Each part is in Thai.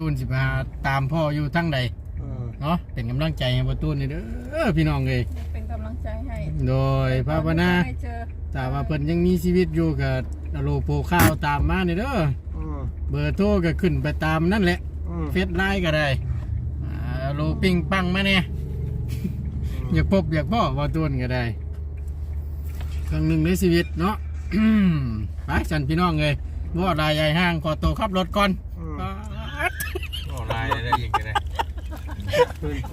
ตูนสิมาตามพ่ออยู่ทั้งใดเออเนาะเป็นกำลังใจให้ประตูนนี่เด้อพี่น้องเลยเป็นกำลังใจให้โดยภาวนาให้เจอแต่ว่าเพิ่นยังมีชีวิตอยู่กับโลโปรข้าวตามมานี่เด้ออืมเบอร์โทรก็ขึ้นไปตามนั่นแหละอืมเฟซไลน์ก็ได้อ่าโลปิ้งปังมาเนี่ยอยากพบอยากพ่อประตูนก็ได้ครั้งหนึ่งในชีวิตเนาะ ไปสันพี่น้องเลยว่าได้ใหญ่ห้างขอตัวขับรถก่อนอืมป๊าดโอ้ลายได้ยิงกันเลย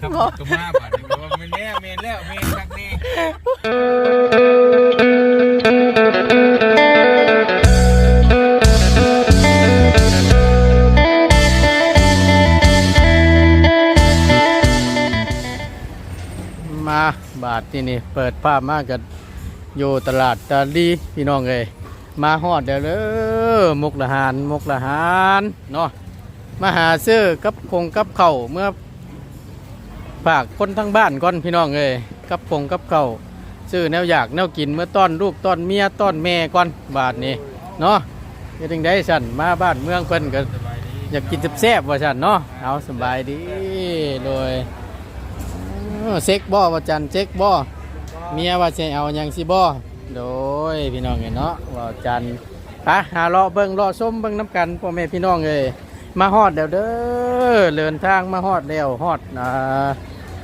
ครับก็มาบาดนี้ว่าไม่แน่เมนแล้วเมนทักนี้มาบาทที่นี่เปิดภาพมากันอยู่ตลาดตาลีพี่น้องเลยมาฮอดเดี๋ยวเด้อมุกละหารมุกละหารเนาะ มาหาซื้อกับคงกับเข่าเมื่อฝากคนทั้งบ้านก่อนพี่น้องเลยกับคงกับเข่าซื้อแนวอยากแนวกินเมื่อต้อนลูกต้อนเมียต้อนแม่ก่อนบาทนี้เนาะจะถึงได้สั่นมาบ้านเมืองเพิ่นก็อยากกินแซ่บว่าฉันเนาะเอาสบายดีโดยเซ็กบ่ว่าจันเซ็กบ่เมียว่าจะเอายังสิบ่โดยพี่น้องเอ้ยเนาะว่าจันไปหาเลาะเบิ่งเลาะส้มเบิ่งน้ำกันพ่อแม่พี่น้องเอ้ย มาฮอดแล้วเด้อเดินทางมาฮอดแล้วฮอดอ่า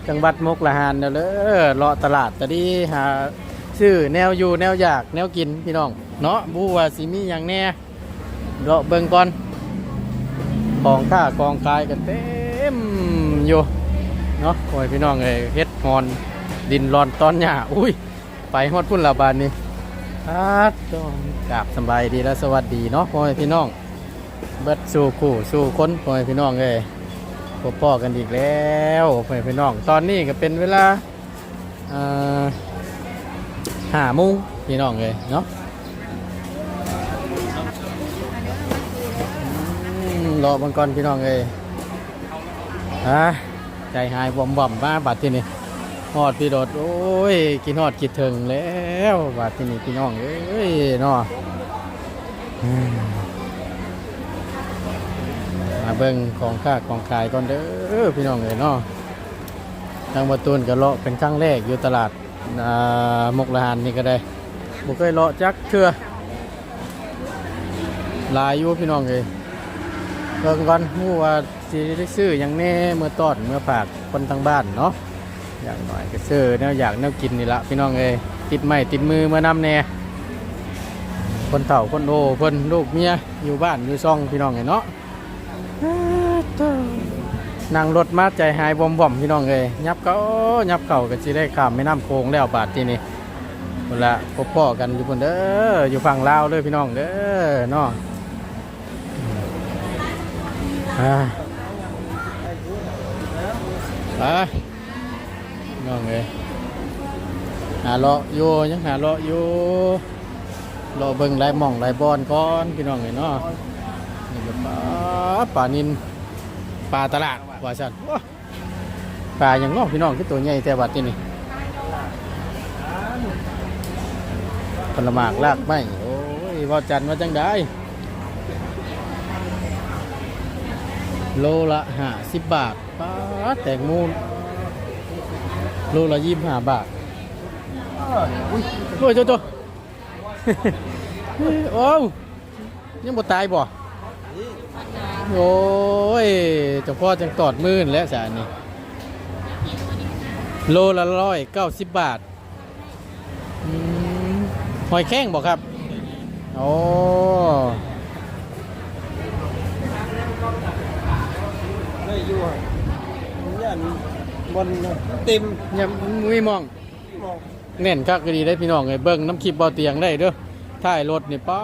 จังหวัดมุกดาหารแล้วเด้อเลาะตลาดตะดีหาซื้อแนวอยู่แนวอยากแนวกินพี่น้อง เนาะบูว่าสิมีหยังแน่เลาะเบิ่งก่อนของค่ากองกายกันเต็มอยู่เนาะโอ้ยพี่น้องเอ้ยเฮ็ดฮอนดินรอนตอนหญ้าอุ้ย ไปฮอดพุ่นละบานนี้อาต้องกราบสบายดีและสวัสดีเนาะพ่อแม่พี่น้อง เบิดสู่คู่สู่คนพ่อแม่พี่น้องเอ้ยพบพ่อกันอีกแล้วพ่อแม่พี่น้อง ตอนนี้ก็เป็นเวลาห้าโมงพี่น้องเลยเนาะรอบังกรพี่น้องเอ้ยฮะใจหายบอมบอมมาบาดที่นี่ฮอดพี่โดดโอ้ยกินฮอดกินถึงแล้วบาดที่นี่พี่น้องเอ้ยเนาะ เบิ่งของค่าของขายก่อนเด้อพี่น้องเอ้ยเนาะทางประตูนก็เลาะเป็นครั้งแรกอยู่ตลาดมกละหานนี่ก็ได้บ่เคยเลาะจักเทื่อลายอยู่พี่น้องเอ้ยเบิ่งก่อนฮู้ว่าสิได้ซื้อหยังแน่เมื่อตอนเมื่อฝากคนทางบ้านเนาะอย่างน้อยก็ซื้อแนวอยากแนวกินนี่ละพี่น้องเอ้ยติดไม้ติดมือเมื่อนำแน่คนเฒ่าคนโตคนลูกเมียอยู่บ้านอยู่ซ่องพี่น้องเอ้ยเนาะ นั่งรถมาใจหายบอมบอมๆพี่น้องเอ้ยยับเก้ายับเก่าก็สิได้ข้ามแม่น้ำโขงแล้วบาดที่นี่คนละพบพ่อกันอยู่คนเด้ออยู่ฝั่งลาวเลยพี่น้องเด้อเนาะอ่าไปน้องเอ้ยหาเลาะอยู่ยังหาเลาะอยู่เลาะเบิ่งหลายหม่องหลายบอนก่อนพี่น้องเอ้ยเนาะนี่ก็ปลาปลานิน ปลาตลาดว่าซั่นปลาอย่างนาะพี่น้องคือตัวใหญ่แต่บัดที่นี่ผลหมากลากไม้โอ้ยว่าจันทร์ว่าจังได้โลละห้าสิบบาทป้าแตงโมโลละยี่สิบห้าบาทอุ้ยโอ้ยโจโจโอ้วยังบ่ตายบ่ โอ้ยเจ้าพ่อจังตอดมื่นแล้วสารนี่โลละร้อยเก้าสิบบาทอืมหอยแข้งบ่ครับ โอ้ได้อยู่อะย่านบนเต็มยังมีมองมองเน่นคักก็ดีได้พี่น้องไงเบิ้งน้ำคลิปเบาเตียงได้เด้อท้ายรถนี่ป้า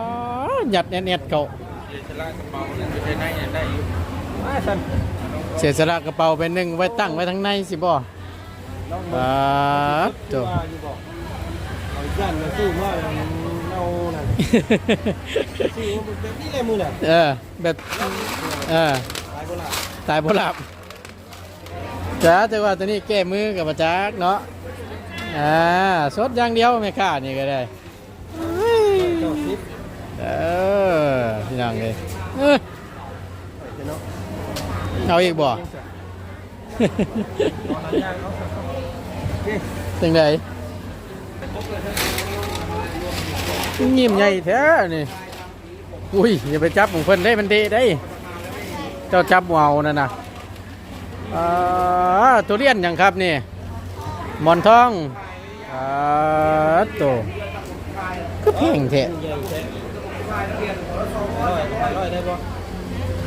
ดหยัดแน่นๆเขา เดชลากระเป๋าเนี่ยจะได้ไหนได้อยู่มาสันเสียสละกระเป๋าไปหนึ่งไว้ตั้งไว้ทั้งในสิบ่น้องป้าดตัตัววอยู่บอกเอาย่านมาสู้ว่าเอาน่ะสู้ว่าแบบนี้เลยมือน่ะเออแบบเออตายคนละตายบ่หลับจ้าแต่ว่าตัวนี้แก้มือกับประจักเนาะอ่าสดอย่างเดียวไม่ค่านี่ก็ได้เฮ้ยเจ้าสิบเออ พี่น้องเลยเออเนาะเอาอีกบ่ตอนนั้นย่างเขาโอเคจังไดยิ้มใหญ่แท้นี่ อุ้ยอย่าไปจับของเพิ่นได้มันเดได้ เจ้าจับเอานั่นน่ะอ่าตัวเรียนหยังครับนี่หมอนทองอ่าโตก็แพงแท้ใหญ่แท้ร้อยร้อยได้ปะ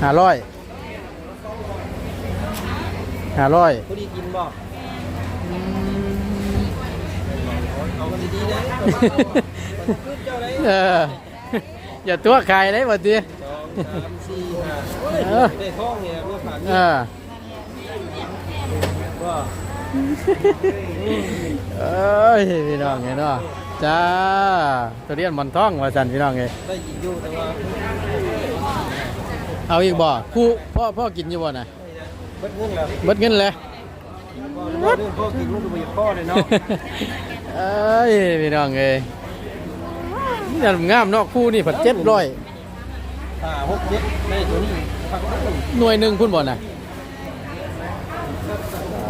ห้าร้อยห้าร้อยพอดีกินบ่เอากันดีๆนะคือเจ้าไหนเอออย่าตัวใครเลยบ่ดีสองสามสี่ห้าเออได้ท้องเนี่ยเมื่อผ่านเอนี่อว่าเอ้ยพี่น้องไงเนาะ จ้าตัวเรียนหมอนทองว่าสันพี่น้องไงได้ยินอยู่แต่ว่าเอาอีกบ่คู่พ่อพ่อกินอยู่บ่น่ะเบิดเงินแล้วเบิดเงินเลยพ่อเรื่องพ่อกินมันก็บ่อยากพ่อเลยเนาะเอ้ยพี่น้องเอ้ยนี่น่ะงามเนาะคู่นี่ผัดเจ็ดร้อยห้าหกเจ็ดได้ตัวนี้พักนึงหน่วยหนึ่งคุณบ่น่ะ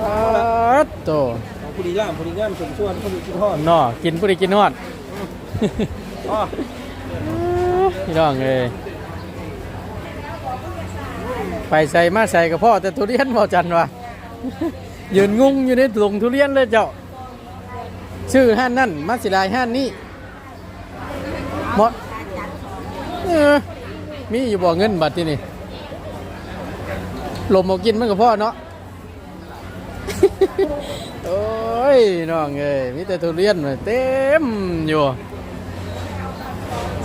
อัดโตเอา ผู้ดีล่ามผู้ดีงามสมส่วนผู้ดีกินทอดนาะกินผู้ใดกินฮอด อ๋อพี่น้องเอ้ยไปใส่มาใส่กับพ่อแต่ทุเรียนบ่จันวะ ยืนงุงอยู่ในหลงทุเรียนเลยเจ้า ชื่อห้านนั่นมาสิลายห้านนี้หมดเออมีอยู่บ่เงินบัตรที่นี่ลมเอากินมันกับพ่อเนาะ โอ้ยน้องเอ้ยมีแต่ทุเรียนมาเต็มอยู่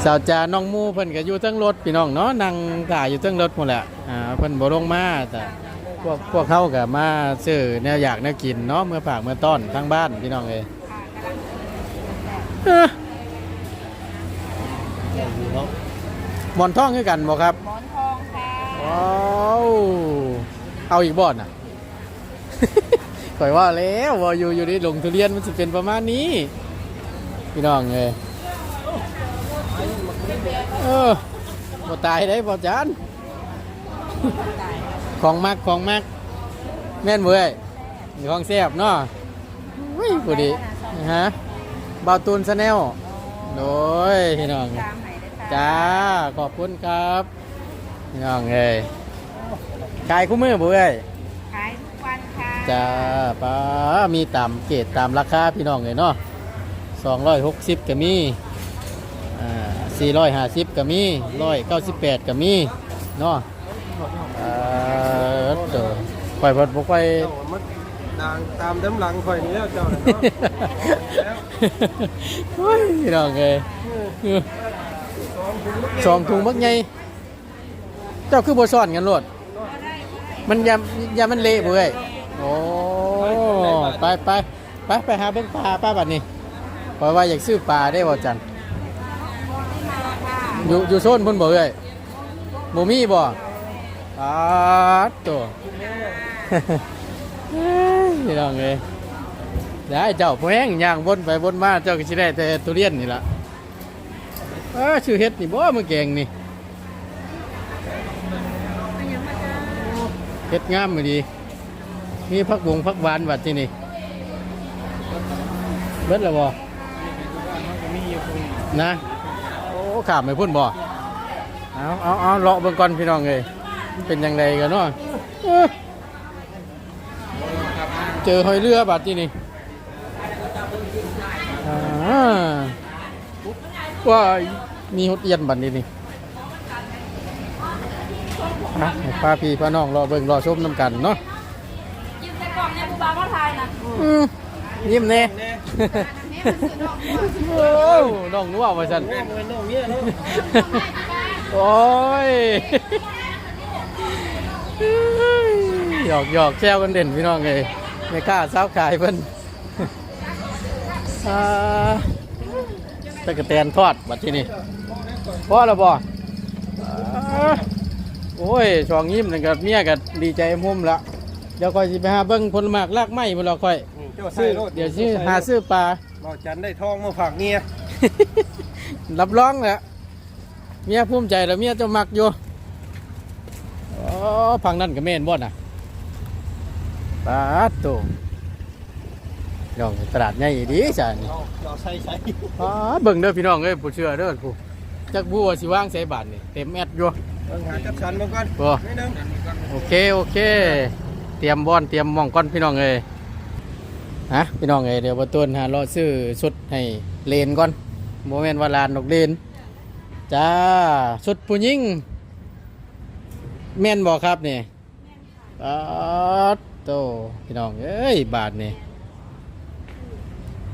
สาวจาน้องหมูเพิ่นก็อยู่เทั้งรถพี่น้องเนาะนั่งถ่ายอยู่เทั้งรถหมดแหละอ่าเพิ่นบ่ลงมาแต่พวกพวกเขาก็มาซื้อแนวอยากแนวกินเนาะเมื่อฝากเมื่อต้อนทั้งบ้านพี่น้องเอ้ยเอ้อหมอนทองคือกันบ่ครับหมอนทองค่ะว้าวเอาอีกบ่อนน่ะ ข่อยว่าแล้วว่าอยู่อยู่ในหลงทุเรียนมันสิเป็นประมาณนี้ พี่น้องเอ้ยเออบ่ตายได้บ่จานของมักของมัก แม่นเว้ยมีของแซ่บเนาะอุ้ยผู้ดีนะฮะบาตูนชาแนลโดยพี่น้องจ้าขอบคุณครับ พี่น้องเอ้ยขายคู่มือบ่เอ้ยขาย จ้าป้ามีตามเกตตามราคาพี่น้องเลยเนาะ260ก็มีอ่า450ก็มี198ก็มีเนาะเอ่อเด้อไปบ่บ่ไปเจ้ามันนางตามน้ำหลังข่อยนี่แล้วเจ้าน่ะเนาะโอ้ยพี่น้องเอ้ยสองถุงบักใหญ่เจ้าคือบ่ซ่อนกันโลดมันยำยำมันเละเว้ย โอ้ไปไปไปไปหาเบิ่งปลาป้าบัดนี้เพราะว่าอยากซื้อปลาได้บ่จันอยู่อยู่โซนพุ่นบ่เอ้ยบ่มีบ่อาตัวเอ้ยพี่น้องเอ้ยได้เจ้าแห้งย่างวนไปวนมาเจ้าก็สิได้แต่ทุเรียนนี่ล่ะเออชื่อเฮ็ดนี่บ่มือแกงนี่เฮ็ดงามมาดี มีพักวงพักหวานบัดที่นี่เบิดแล้วบ่นะโอ้ขามไม่พุ่นบ่เอาเอาเอาเลาะเบิ่งก่อนพี่น้องเอ้ยมันเป็นยังไงกันเนาะเอ้อเจอหอยเรือบัดที่นี่อ่าว่ามีหดเอียนบัดนี้นี่นะให้ป้าพี่ป้าน้องรอเบิ่งรอชมน้ำกันเนาะาวมาทายนะอืมยิ้มเน่แน่โอ้น้องนัวว่าซั่นแม่มวยน้องเมียเนาะโอ้ยหยอกหยอกแซวกันเด่นพี่น้องเอ้ยไม่กล้าสาวขายเพิ่นอ่าตะกะแตนทอดบัดที่นี่พอแล้วบ่อ่าโอ้ยช่องยิ้มนั่นก็เมียก็ดีใจมุมละ เดี๋ยวค่อยสิไปหาเบิ่งผลหมากลากไม้พุ่นเราค่อยนี่เจ้าซื้ใส่อรถเดี๋ยวซื้อหาซื้อปลา เราจันได้ทองมาฝากเมียรับรองแหละเมียภูมิใจแล้วเมียเจะมักอยู่โอ้อ๋อพังนั่นก็แม่นบ่น่ะปาดโตพี่น้องตลาดใหญ่ดีจ้ะนี่เอาเอาใส่ใส่อ๋อเบิ่งเด้อพี่น้องเอ้ยผู้เชื่อเด้อผู้จักบัวสิวางใส่บาทนี่เต็มแอดอยู่เบิ่งหาจับสันมาก่อนบ่ นิดนึง โอเค โอเค เตรียมบอนเตรียมหมองก่อนพี่น้องเอ้ยฮะพี่น้องเอ้ยเดี๋ยวบ่ต้นหารอซื้อชุดให้เลนก่อนบ่แม่นว่าลานดอกเลนจ้าชุดผู้หญิงแม่นบ่ครับนี่ปาดโตพี่น้องเอ้ยบาทนี่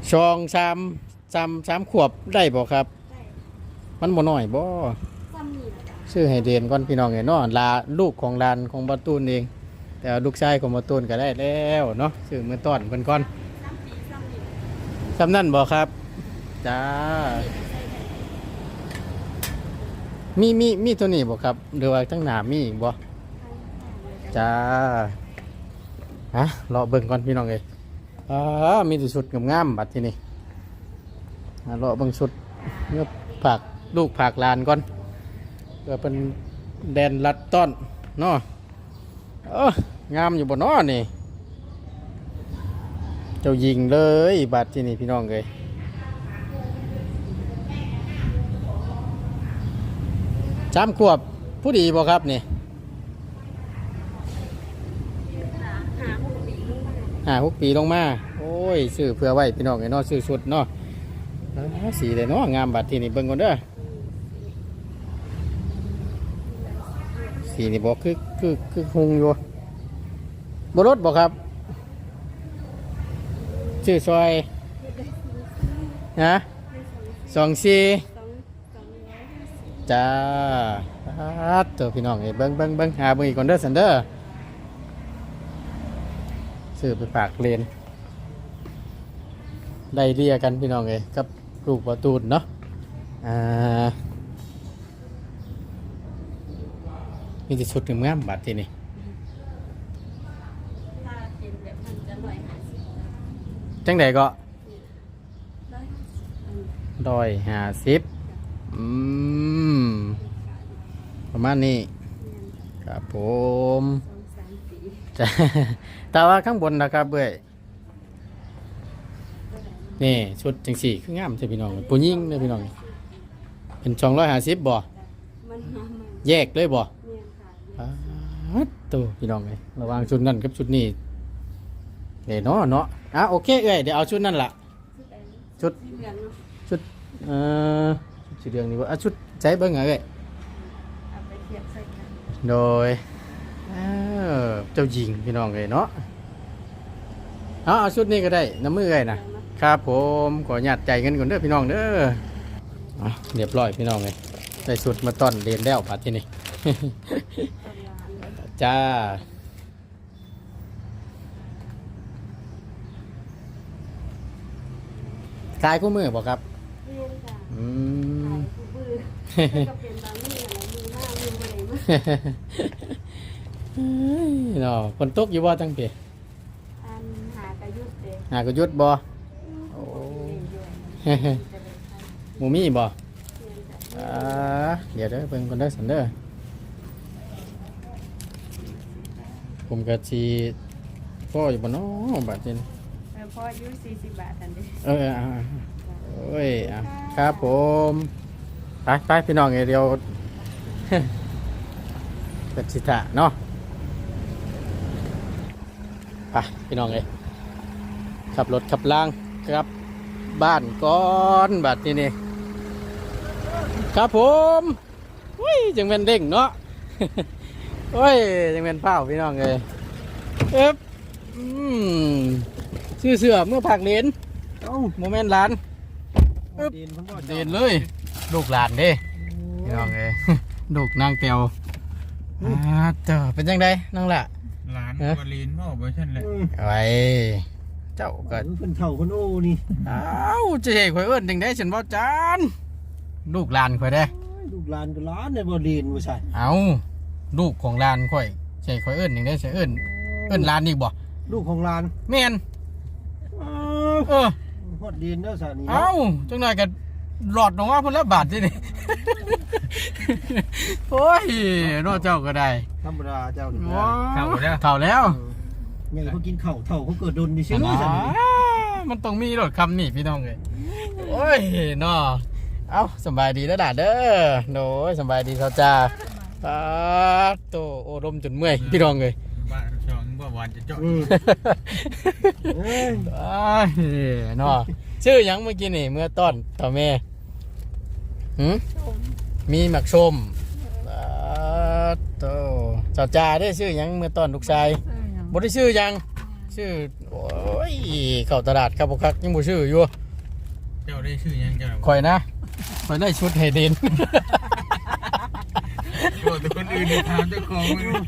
ชองสามสามสามขวบได้บ่ครับ มันบ่น้อยบ่ซ้ำนี่แหละจ้ะชื่อให้เรียนก่อนพี่น้องเห็นเนาะลาลูกของลานของบาตูนเอง แต่ว่าลูกชายของบาตูนก็ได้แล้วเนาะชื่อมือต้อนเพิ่นก่อนซ้ำปีซ้ำนี่สำนั่นบ่ครับ จ้า มีมีมีตัวนี้บ่ครับหรือว่าทั้งหนามีอีกบ่จ้าฮะรอเบิ่งก่อนพี่น้องเอ้ยอ่ามีแต่ชุดงามๆบัดที่นี้อ่รอเบิ่งชุดเงือผักลูกผักลานก่อนเพื่อเป็นแดนลัดต้อนเนาะเออ งามอยู่บนนอนี่ เจ้ายิงเลยบาดที่นี่พี่น้องเลยจามขวบผู้ดีบ่ครับนี่ห้าหกปีลงมา โอ้ยซื้อเพื่อไว้พี่น้องไอ้นาะซื้อชุดเนาะอ่าสีเลยเนาะงามบาดที่นี่เบิ่งก่อนเด้อสีนี่บอกคือคือคือคงอยู่ บรถบอกครับชื่อซอยนะสองสี่จ้าตัวพี่น้องเอ้เบิ้งเบิ้งเบิ้งหาเบิ้งอีกคนเด้อสันเด้อซื้อไปฝากเลนได้เรียกันพี่น้องเอ้กับลูกประตูนเนาะอ่ามีแต่ชุดงามบัดที่นี่ ถ้าเป็นแบบมันจะร้อยห้าสิบ จังใดก็ร้อยห้าสิบอันร้อยห้าสิบอืมประมาณนี้เงินครับผมสองสามปีจ้ะแต่ว่าข้างบนนะครับเบ้ยนี่ชุดจังสี่คืองามใช่พี่น้องผู้หญิงเลยพี่น้องเป็นสองร้อยห้าสิบบ่มันมามันแยกเลยบ่เงินค่ะป๊าดตัวพี่น้องเลยระหว่างชุดนั้นกับชุดนี้เดี๋ยวเนาะเนาะ อะโอเคเอ้ยเดี๋ยวเอาชุดนั่นล่ะ ชุดชุดเหลืองเนาะชุด เอ่อชุดเหลืองนี่ว่าอะชุดใจเบิ้งเหรอเอ้ยเอาไปเทียบใส่กันโดยเอ่อเจ้าหญิงพี่น้องเลยเนาะเอาเอาชุดนี้ก็ได้น้ำมือไงนะ ครับผมขอหยาดใจายเงินก่อนเด้อพี่น้องเด้ออะเรียบร้อยพี่น้องเลยได้สุดมาต้อนเรียนแล้วปัดที่นี่ จ้า ขายคู่มือบอกครับเงินค่ะอืมขายผู้บื้อก็เป็นบางมืออะไรมือมากมือบ่ได้มาเนาะฝนตกอยู่บ่ตั้งเปีอันหากระยุดเด้หากหยุดบ่ โอ้ยเยอะหมูมี่บ่เงินจ้ะอ่าเดี๋ยวเด้อเพิ่นคนเด้อสันเด้อผมก็สิพ่ออยู่บ่เนาะบัดนี้เออ พออายุ40บาทอันเด้เอออ่าโอ้ยอะครับผมไปไปพี่น้องเดี๋ยว เป็นสิทะเนาะไปพี่น้องเอ้ยขับรถขับล่างกลับบ้านก่อนบัดนี้นี่ครับผมอุ้ยจังเป็นเด้งเนาะโอ้ยจังเป็นเป้าพี่น้องเลยเอ๊บอืม ชื่อเสือเมื่อผักเลนเอ้าโมเมนต์ร้านเอาเดนเพิ่นบ่เด่นเลยลูกหลานเด้พี่น้องเอ้ย ลูกนางเตียวอ่าเจ้าเป็นยังไงน้องละหลานฮะวาลีนมาบอกว่าฉันเลยอืมไว้เจ้าก็เพิ่นเฒ่าเพิ่นโอ้นี่อ้าวจะใหญ่ข่อยเอิ้นจังได้ฉันบ่จานลูกหลานข่อยเด้โอ้ยลูกหลานก็หลานเนี่ยบ่เดนบ่ใช่เอาลูกของหลานข่อยใช่ข่อยเอิ้นจังได้ใช่เอิ้นเอิ้นหลานอีกบ่ลูกของหลานแม่นอ้าว เออฮอดเดนแล้วซะนี่เอาเนาะจังหน่อยก็หลอดออกมาพุ่นละบาทที่นี่ โอ้ยนอเจ้าก็ได้ธรรมดาเจ้านี่ว้าเข้าแล้วเท่าแล้วไงเขากินข้าวเท่าเขาเกิดโดนดิชื่ออ่าจังมันต้องมีรถคำนี่พี่น้องเลยโอ้ยนอเอ้าสำบายดีแล้วด่าเด้อโดยสำบายดีเขาจ้าปาดโตโอ้ลมจนเมื่อยพี่น้องเลยบ้านช่องบ่ หวานจะเจาะอืมเอ้ยอ้ายเนาะชื่อหยังเมื่อกี้นี่เมื่อต้อนต่อแม่หืมมีหมักชมอ่าโตเจ้าจ่าได้ชื่อหยังเมื่อต้อนลูกชายบ่ได้ชื่อหยังชื่อโอ้ยเข้าตลาดครับบ่คักยังบ่ชื่ออยู่เจ้าได้ชื่อยังเจ้าข่อยนะข่อยได้ชุดไฮเดนโอ้แต่คนอื่นเนี่ยถามเจ้าของมัน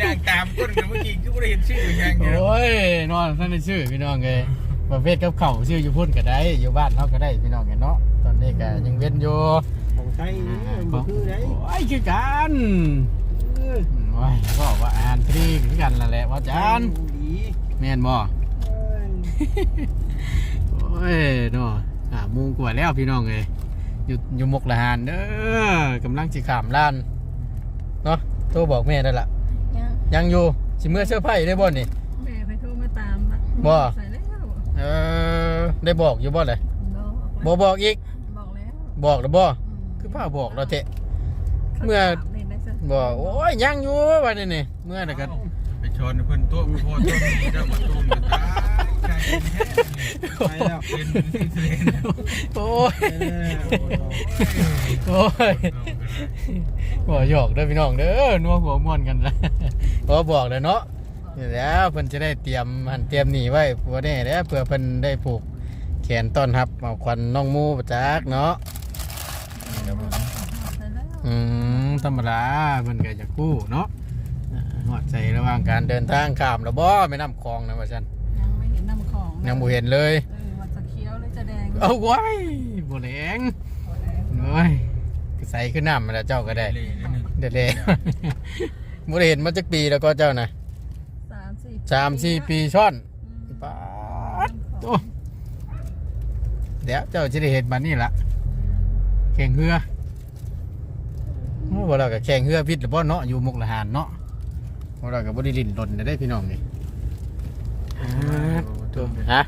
ย่างตามก้นกันเมื่อกี้คือไม่ได้เห็นชื่อยังเดียวโอ้ยนอนท่านได้ชื่อพี่น้องเลยประเภทกับเขาวชื่ออยู่พุ่นก็ได้ อยู่บ้านเขาก็ได้พี่น้องกันเนาะตอนนี้ก็ยังเว้นอยู่ของไทยนี่มันคือไดโอ้ยคือกันเออโอ้ยก็ว่าอ่านทรีคือกันนั่นแหละว่าจานดีแม่นบ่เอ้ยโอ้ยเนาะอ่ามุงกว่าแล้วพี่น้องเลยอยู่อยู่มุกละหานเด้อกำลังสิขามล้านเนาะ โทรบอกแม่ได้ละยังยังอยู่สิเมื่อเสื้อร์ไผ่ได้บ่นี่ แม่ไปโทรมาตามอะบ่ ใส่แล้วเออได้บอกอยู่บ่เลยบอกบ่บอกอีกบอกแล้วบอกแล้วบ่อืมคือพาบอกเราเถอะขาเมื่อถานี่นะจ๊ะบอกโอ้ยยังอยู่วันนี้นี่เมื่อน่ะกันไปชนเพิ่นตัวพ่อตัวนี้เจ้ามาตูมมาตายใช่แท้ ไปแล้วเป็นที่เทรนโอ้ยไปแล้วโอ้ยบ่หยอกเด้อพี่น้องเด้อนัวหัวม่วนกันละพอบอกเลยเนาะนี่แล้วเพิ่นจะได้เตรียมหันเตรียมหนีไว้ผัวแน่เด้อเพื่อเพิ่นได้ผูกแขนต้อนรับเอาควันน้องมูประจักเนาะอืมธรรมดาเพิ่นก็จะกู้เนาะหอดใจระหว่างการเดินทางข้ามแล้วบ่แม่น้ำคลองนะว่าซั่น ยังบ่เห็นเลยเออว่าจะเคี้ยวหรือจะแดงเอาไว้บ่แหลงโอ้ยใส่ขึ้นน้ำมาแล้วเจ้าก็ได้เลยนิดนึงเด็ดเลยบ่ได้เห็นมาจักปีแล้วก็เจ้านะสามสี่สามสี่ปีช่อนอืมป๊าดโอ้เดี๋ยวเจ้าจะได้เห็นมันนี่ละแข่งเรือโอ้บ่เราก็แข่งเรือพิษหรือบ่เนาะอยู่มุกละหารเนาะบ่เราก็บ่ได้ลิ้นรนได้พี่น้องนี่อ่าตัว ฮะ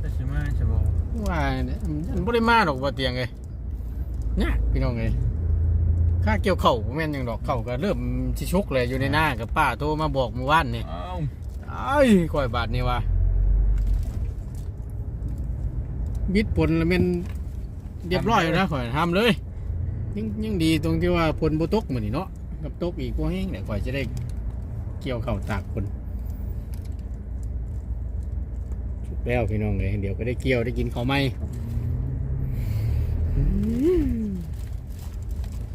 แต่ชิมาจะบอกว่าเนี่ยมันบ่ได้มาดอกบ่เตียงเลยเนี่ยพี่น้องเลยค่าเกี่ยวเข่าวบ่แม่นหยังดอกเข่าวก็เริ่มสิชุกเลยอยู่ในหน้ากับป้าโทรมาบอกเมื่อวานนี่เอ้าไอ้ยก่อยบาทนี่ว่าบิดผลแล้วแม่นเรียบร้อยแล้วนะข่อยทำเลยยังยังดีตรงที่ว่าผลบ่ตกมื้อนี้เนาะกับตกอีกบ่แห้งเดี๋ยวข่อยจะได้เกี่ยวเข่าวตากผลชุก แล้วพี่น้องเลยเดี๋ยวก็ได้เกี่ยวได้กินข้าวไหม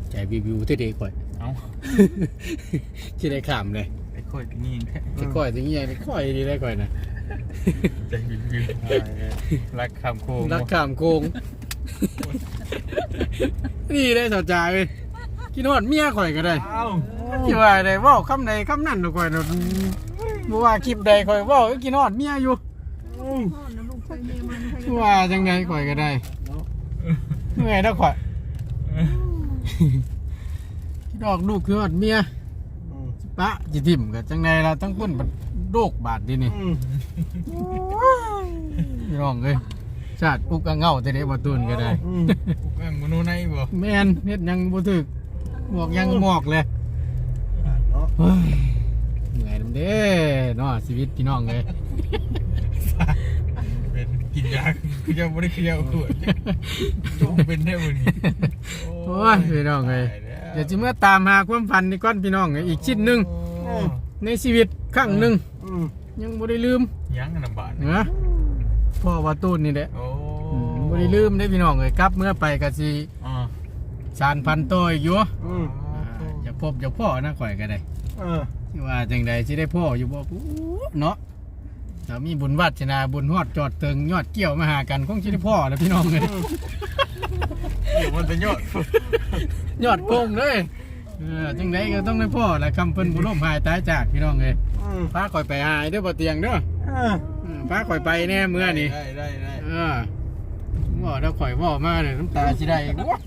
ใจวิววิวที่เด็กก่อยเอ้าที่ได้ขามเลยไอ้ค่อยนี่แท้ที่ก่อยถึงยังก่อยดีได้ก่อยนะใจวิววิวรักคำโค้งรักขามโกงนี่ได้สนใจเลยกินฮอดเมียข่อยก็ได้เอ้าที่ว่าได้เว่าคำใดคำนั้นเนาะข่อยเนาะบ่ว่าคลิปใดข่อยเว่ากินฮอดเมียอยู่ ว่าจังไดข่อยก็ได้เมื่อยแล้วข่อยดอกลูกคือฮอดเมียอืมปะจิทิมกับจังไดล่ะทั้งเพิ่นบัดโรคบาดดีนี่อืมพี่น้องเอ้ยชาติอุกกะเงาแต่เด้บ่ตุนก็ได้อืมกูแกงมโนในบ่แม่นเฮ็ดหยังบ่ถึกบอกหยังหมอกเลยเนาะเฮ้ยเหนื่อยนำเด้เนาะชีวิตพี่น้องเอ้ยเป็นกินยา คือจะไม่ได้เคี้ยวขวดจ้องเป็นได้บ่นี่โอ้ยพี่น้องเอ้ยเดี๋ยวสิเมื่อตามหาความฝันนี่ก่อนพี่น้องเอ้ยอีกชิ้นหนึงโอ้ในชีวิตครั้งหนึงอืมยังบ่ได้ลืมยังกันลำบากนะพ่อว่าตูนนี่แหละโอ้อืมบ่ได้ลืมเด้พี่น้องเอ้ยกลับเมื่อไปก็สิอ่าสานพันโตอีกอยู่อืมอ่าอยากพบอยากพ่อนะข่อยก็ได้เออที่ว่าจังใดสิได้พ่ออยู่บ่ปุ๊เนาะ ถ้ามีบุญวัฒนาบุญฮอดจอดเติงยอดเกี่ยวมาหากันคงสิได้พ่อแล้วพี่น้องเลยเดี๋ยวมันจะยอดยอดโกงเลยเออจังใดก็ต้องได้พ่อแหละคำเพิ่นบุล่มหายตายจากพี่น้องเลยอืมพาข่อยไปหายเด้อบ่เตียงเด้อเออเออพาข่อยไปแน่เมื่อนี่ได้ได้ได้เออว่าแล้วข่อยว่ามาเนี่ยน้ำตาสิได้อีกวะ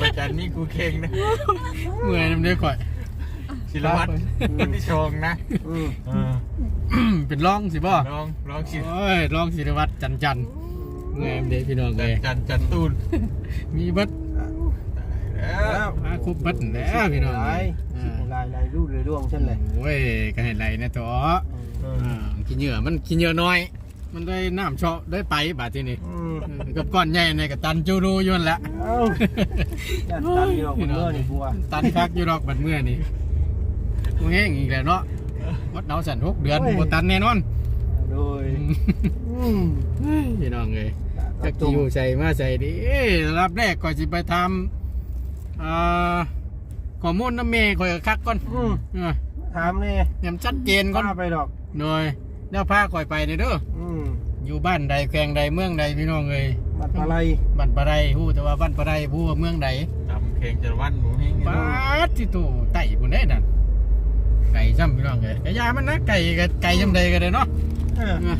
ประจันนี่กูเข่งนะเมื่อยน้ำเด้อข่อย ศิลวัตรคนที่ชงนะอืมเออเป็นร่องสิบ่ลองลองชิมโอ้ยร่องศิริวัตรจันจันทร์เมื่อยน้ำเด้อพี่น้องจัเลนยจันจันตูนมีเบัดแล้วมาครบเบัดแล้วพี่น้องหลายอ่าลายลายรูปเลยร่วงเช่นเลยโอ้ยก็ให้ไหลนะตัวอืมอ่าขี้เหงื่อมันขี้เหงื่อน้อย มันได้น้ำเชาะได้ไปบาดทีนี้อืมเออกับก้อนใหญ่ในกับตันจูรูอยนั่นแหละ เอ้าย่านตันอยู่ดอกเมื่อนี่บัวตันคักอยู่ดอกบัดเมื่อนี่ กูแห้งอีกแล้วเนาะวัดเนาสันหกเดือนบ่ตันแน่นอนโดยอืมพี่น้องเลยกจัระกจุจิมวใส่มาใส่ดิรับแรกก่อนสิไปทำอ่าข้อมูลน้ำเมย์ก่อยก็คักก่อนอืมเออถามนี่ยำชัดเจนก่อนป้าไปดอกหน่อยแล้วพาก่อยไปเด้อเด้ออืมอยู่บ้านใดแขวงใดเมืองใดพี่น้องเลยบัตรอะไรบ้านปะไรฮู้แต่ว่าบ้านปะไรฮู้ว่าเมืองใดจำเข่งจันวันหมูเฮงบ้านที่ตู่ไต่พุ่นได้นั่น ไก่ซ้ำพี่น้องเลยกระยามันนะไก่กับไก่จำใดกันเลยเนาะเออเออ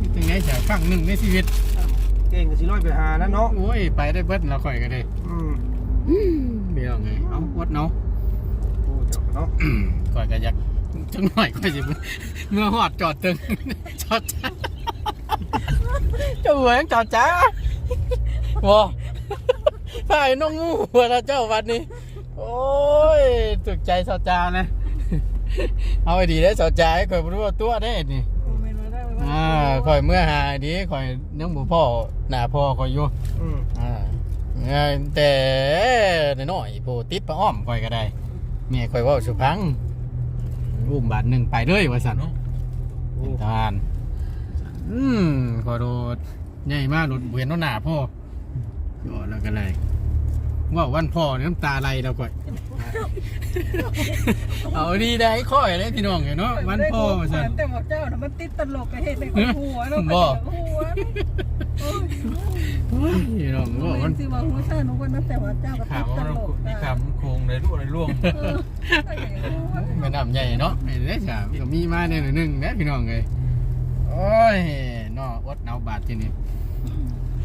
นี่ถึงไงจะครั้งหนึ่งในชีวิตเก่งกับสิร้อยไปหานะเนาะโอ้ยไปได้เบิดเราค่อยกันเลยอืมพี่น้องเลยเอาวัดเนาะโอ้เจ้าเนาะก่อยก็อยากจังหน่อยก็สิเมื่อหอดจอดตึงจอดจ้าเจ้าเหวงจอดจ้าว้าฝ่ายน้องงูหัวเราเจ้าวันนี้โอ้ยตึกใจสาวจานะ เอาไอ้ดีได้สาวจาให้ข่อยบ่รู้ว่าตัวได้นี่อ่าข่อยเมื่อหาดีข่อยน้องหมูพ่อหน้าพ่อข่อยอยู่อืมอ่าเงินแต่น้อยๆผู้ติดประอ้อมข่อยก็ได้เมียข่อยเว่าสุพังอุ้มบาทหนึ่งไปเลยว่าสันเนาะเป็นทานอืมขอโดดใหญ่มากโดดเวียนหน้าพ่อก็แล้วก็เลย ว่าวันพ่อนี่น้ำตาไหลแล้วก่อย เอาดีได้ค่อยเลยพี่น้องเนาะวันพ่อว่าสันแต่บอกเจ้าน่ะมันติดตลกกับเฮ็ดในคนหัวเนาะบ่หัวโอ้ยโอ้ยพี่น้องว่ามัวันนสิว่าหัวซ่าหนูก็นับแต่ว่าเจ้าก็ขาติมดตว่าลกนี่ขามโคงเลยร่วงเลยร่วงเออไอ้หัวแม่น้ำใหญ่เนาะไอ้เด้จ้ะก็มีมาในหน่อยหนึงนะพี่น้องเลยโอ้ยเนาะวัดหนาวบาดทีนี้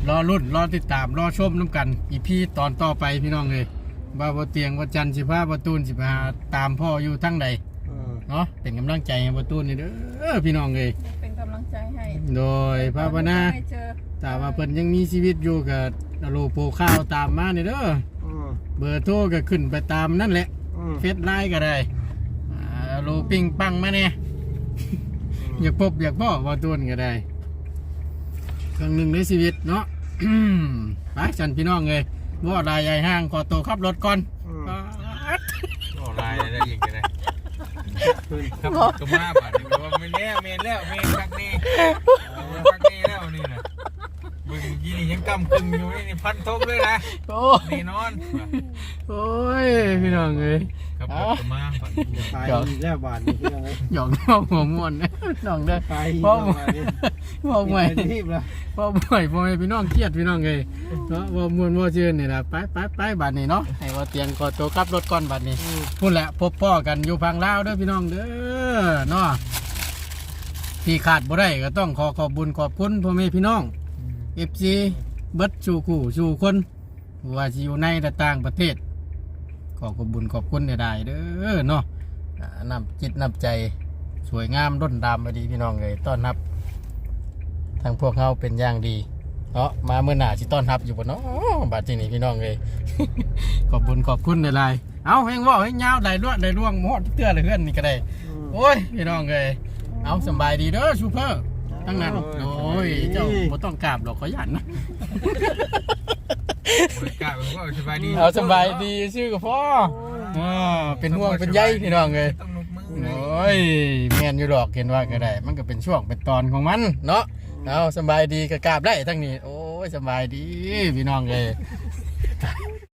รอรุ่นรอติดตามรอชมน้ำกัน อีพีตอนต่อไปพี่น้องเลยว่าบ่เตียงว่าจันทร์สิพาประตูนสิพาตามพ่ออยู่ทั้งใดอืมเนาะเป็นกำลังใจให้ประตูนนี่เด้อพี่น้องเลยเป็นกำลังใจให้โดยภาวนาให้เจอถ้าว่าเพิ่นยังมีชีวิตอยู่กับโลโปรข้าวตามมานี่เด้ออืมเบอร์โทรก็ขึ้นไปตามนั่นแหละอืมเฟซไลน์ก็ได้อ่าโลปิ้งปังมาเนี่ยอยากพบอยากพ่อว่าต้นก็ได้ครั้งหนึ่งในชีวิตเนาะ ไปฉันพี่น้องเลยว่าลายใหญ่ห้างขอตัวขับรถก่อนอืมป๊าดก็ลายอะไรอย่างเงี้ยขึ้นครับก็มาบาดนี่ว่าไม่แน่เมนแล้วเมนคักนี่คักนี่แล้วนี่นะมึงยี่นี่ยัง กำกึ่งอยู่นี่พันทบเลยนะโอ้นี่นอนโอ้ยพี่น้องเลยครับก็มาบาดไปอีกแล้วบาทนี่เพื่อนเลยหยอกน้องหัวม่วนนะน้องเด้อไปอีกพ่อแล้วบ่บาทนี่พ่อใหม่ไปรีบแล้วพ่อบ่อยพ่อแม่พี่น้องเครียดพี่น้องเลยเนาะว่ามวนว่าชื่นนี่ล่ะไปไปไปบัดนี้เนาะให้ว่าเตียงขอตัวขับรถก่อนบัดนี้อืมพูดแหละพบพ่อกันอยู่พังลาวเด้อพี่น้องเด้อเนาะที่ขาดบ่ได้ก็ต้องขอขอบบุญขอบคุณพ่อแม่พี่น้อง FC เบิดสู่คู่สู่คนว่าสิอยู่ในและต่างประเทศ ขอขอบบุญขอบคุณได้ๆเด้อเนาะอ่านำจิตนำใจสวยงามด้นดำมาดีพี่น้องเลยต้อนรับทางพวกเขาเป็นอย่างดีเนาะมาเมื่อหน้าสิต้อนรับอยู่บ่เนาะบาดที่นี่พี่น้องเลยขอบบุญขอบคุณหลายๆเอาเฮงเว่าให้ยาวได้รวดได้ร่วงหมดเตื้อเลยเพื่อนนี่ก็ได้อืมโอ้ยพี่น้องเลยเอาสำบายดีเด้อชูเปอร์ตั้งนั้นโอ้ยเจ้าบ่ต้องกราบหรอกขอหยันนะ บริการก็สบายดีเอาสำบายดีชื่อกับพ่ออ่าเป็นห่วงเป็นใยพี่น้องเลยต้องนุกมือโอ้ยแมนอยู่ดอกเห็นว่าก็ได้ มันก็เป็นช่วงเป็นตอนของมัน เนาะเอาสำบายดีก็กราบได้ทั้งนี้ โอ้ยสำบายดีพี่น้องเลย